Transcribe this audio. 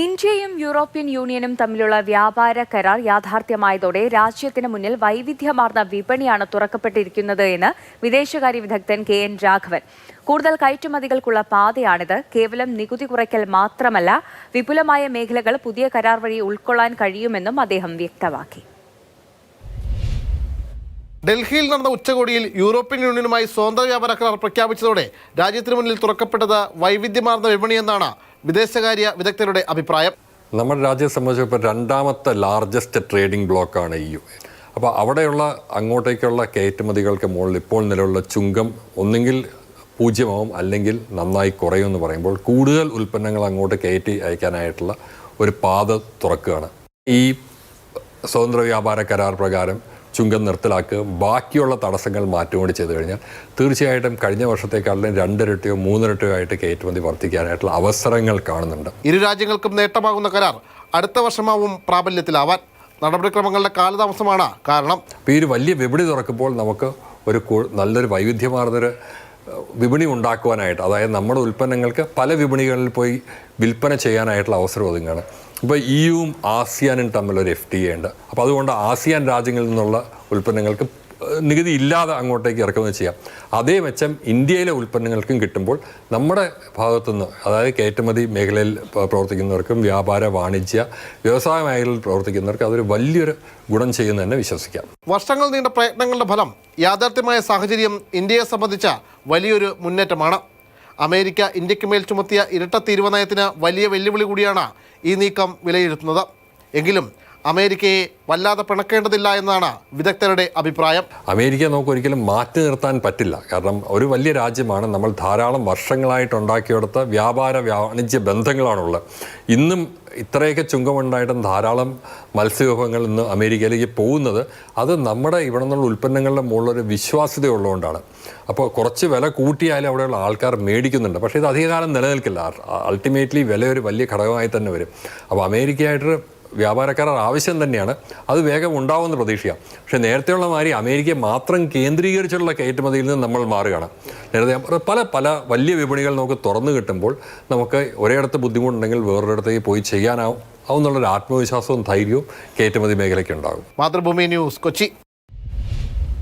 ഇന്ത്യയും യൂറോപ്യൻ യൂണിയനും തമ്മിലുള്ള വ്യാപാര കരാർ യാഥാർത്ഥ്യമായതോടെ രാജ്യത്തിന് മുന്നിൽ വൈവിധ്യമാർന്ന വിപണിയാണ് തുറക്കപ്പെട്ടിരിക്കുന്നത് എന്ന് വിദേശകാര്യ വിദഗ്ധൻ കെ എൻ രാഘവൻ. കൂടുതൽ കയറ്റുമതികൾക്കുള്ള പാതയാണിത്. കേവലം നികുതി കുറയ്ക്കൽ മാത്രമല്ല വിപുലമായ മേഖലകൾ പുതിയ കരാർ വഴി ഉൾക്കൊള്ളാൻ കഴിയുമെന്നും അദ്ദേഹം വ്യക്തമാക്കി. ഡൽഹിയിൽ നടന്ന ഉച്ചകോടിയിൽ യൂറോപ്യൻ യൂണിയനുമായി സ്വതന്ത്ര വ്യാപാര കരാർ പ്രഖ്യാപിച്ചതോടെ രാജ്യത്തിന് മുന്നിൽ തുറക്കപ്പെട്ടത് വൈവിധ്യമാർന്ന വിപണിയെന്നാണ് വിദേശകാര്യ വിദഗ്ധരുടെ അഭിപ്രായം. നമ്മുടെ രാജ്യത്തെ സംബന്ധിച്ചിപ്പോൾ രണ്ടാമത്തെ ലാർജസ്റ്റ് ട്രേഡിംഗ് ബ്ലോക്കാണ് ഇ യു അപ്പോൾ അവിടെയുള്ള അങ്ങോട്ടേക്കുള്ള കയറ്റുമതികൾക്ക് മുകളിൽ ഇപ്പോൾ നിലവിലുള്ള ചുങ്കം ഒന്നുകിൽ പൂജ്യമാവും അല്ലെങ്കിൽ നന്നായി കുറയും എന്ന് പറയുമ്പോൾ കൂടുതൽ ഉൽപ്പന്നങ്ങൾ അങ്ങോട്ട് കയറ്റി അയക്കാനായിട്ടുള്ള ഒരു പാത തുറക്കുകയാണ്. ഈ സ്വതന്ത്ര വ്യാപാര കരാർ പ്രകാരം ചുങ്കം നിർത്തലാക്കുക ബാക്കിയുള്ള തടസ്സങ്ങൾ മാറ്റം കൂടി ചെയ്തു കഴിഞ്ഞാൽ തീർച്ചയായിട്ടും കഴിഞ്ഞ വർഷത്തേക്കാളും രണ്ടിരട്ടിയോ മൂന്നിരട്ടിയോ ആയിട്ട് കയറ്റുമതി വർദ്ധിക്കാനായിട്ടുള്ള അവസരങ്ങൾ കാണുന്നുണ്ട്. ഇരു രാജ്യങ്ങൾക്കും നേട്ടമാകുന്ന കരാർ അടുത്ത വർഷമാവും പ്രാബല്യത്തിലാവാൻ. നടപടിക്രമങ്ങളുടെ കാലതാമസമാണ് കാരണം ഇപ്പോൾ ഈ ഒരു വലിയ വിപണി തുറക്കുമ്പോൾ നമുക്ക് ഒരു നല്ലൊരു വൈവിധ്യമാർന്നൊരു വിപണി ഉണ്ടാക്കുവാനായിട്ട് അതായത് നമ്മുടെ ഉൽപ്പന്നങ്ങൾക്ക് പല വിപണികളിൽ പോയി വിൽപ്പന ചെയ്യാനായിട്ടുള്ള അവസരം ഒതുങ്ങുകയാണ്. ഇപ്പോൾ ഇയുവും ആസിയാനും തമ്മിലൊരു എഫ് ടി എ ഉണ്ട്. അപ്പോൾ അതുകൊണ്ട് ആസിയാൻ രാജ്യങ്ങളിൽ നിന്നുള്ള ഉൽപ്പന്നങ്ങൾക്ക് നികുതി ഇല്ലാതെ അങ്ങോട്ടേക്ക് ഇറക്കുമെന്ന് ചെയ്യാം. അതേ മെച്ചം ഇന്ത്യയിലെ ഉൽപ്പന്നങ്ങൾക്കും കിട്ടുമ്പോൾ നമ്മുടെ ഭാഗത്തുനിന്ന് അതായത് കയറ്റുമതി മേഖലയിൽ പ്രവർത്തിക്കുന്നവർക്കും വ്യാപാര വാണിജ്യ വ്യവസായ മേഖലയിൽ പ്രവർത്തിക്കുന്നവർക്കും അതൊരു വലിയൊരു ഗുണം ചെയ്യുന്നു തന്നെ വിശ്വസിക്കാം. വർഷങ്ങൾ നീണ്ട പ്രയത്നങ്ങളുടെ ഫലം യാഥാർത്ഥ്യമായ സാഹചര്യം ഇന്ത്യയെ സംബന്ധിച്ച വലിയൊരു മുന്നേറ്റമാണ്. അമേരിക്ക ഇന്ത്യയ്ക്ക് മേൽ ചുമത്തിയ ഇരട്ട തീരുവനയത്തിന് വലിയ വെല്ലുവിളി കൂടിയാണ് ഈ നീക്കം വിലയിരുത്തുന്നത്. എങ്കിലും അമേരിക്കയെ വല്ലാതെ പിണക്കേണ്ടതില്ല എന്നാണ് വിദഗ്ധരുടെ അഭിപ്രായം. അമേരിക്ക നമുക്ക് ഒരിക്കലും മാറ്റി നിർത്താൻ പറ്റില്ല. കാരണം ഒരു വലിയ രാജ്യമാണ്. നമ്മൾ ധാരാളം വർഷങ്ങളായിട്ട് ഉണ്ടാക്കിയെടുത്ത വ്യാപാര വാണിജ്യ ബന്ധങ്ങളാണുള്ളത്. ഇന്നും ഇത്രയൊക്കെ ചുങ്കമുണ്ടായിട്ടും ധാരാളം മത്സ്യവിഭവങ്ങൾ ഇന്ന് അമേരിക്കയിലേക്ക് പോകുന്നത് അത് നമ്മുടെ ഇവിടെ നിന്നുള്ള ഉൽപ്പന്നങ്ങളുടെ മുകളിലൊരു വിശ്വാസ്യത ഉള്ളതുകൊണ്ടാണ് അപ്പോൾ കുറച്ച് വില കൂട്ടിയാലും അവിടെയുള്ള ആൾക്കാർ മേടിക്കുന്നുണ്ട്. പക്ഷേ ഇത് അധികകാലം നിലനിൽക്കില്ല. അൾട്ടിമേറ്റ്ലി വില ഒരു വലിയ ഘടകമായി തന്നെ വരും. അപ്പോൾ അമേരിക്കയായിട്ട് വ്യാപാരക്കാരർ ആവശ്യം തന്നെയാണ്. അത് വേഗം ഉണ്ടാവുമെന്ന് പ്രതീക്ഷിക്കാം. പക്ഷേ നേരത്തെയുള്ള മാതിരി അമേരിക്കയെ മാത്രം കേന്ദ്രീകരിച്ചുള്ള കയറ്റുമതിയിൽ നിന്ന് നമ്മൾ മാറുകയാണ്. നേരത്തെ പല പല വലിയ വിപണികൾ നമുക്ക് തുറന്നു കിട്ടുമ്പോൾ നമുക്ക് ഒരിടത്ത് ബുദ്ധിമുട്ടുണ്ടെങ്കിൽ വേറൊരിടത്തേക്ക് പോയി ചെയ്യാനാവും. ആവുന്നുള്ളൊരു ആത്മവിശ്വാസവും ധൈര്യവും കയറ്റുമതി മേഖലയ്ക്ക് ഉണ്ടാകും. മാതൃഭൂമി ന്യൂസ് കൊച്ചി.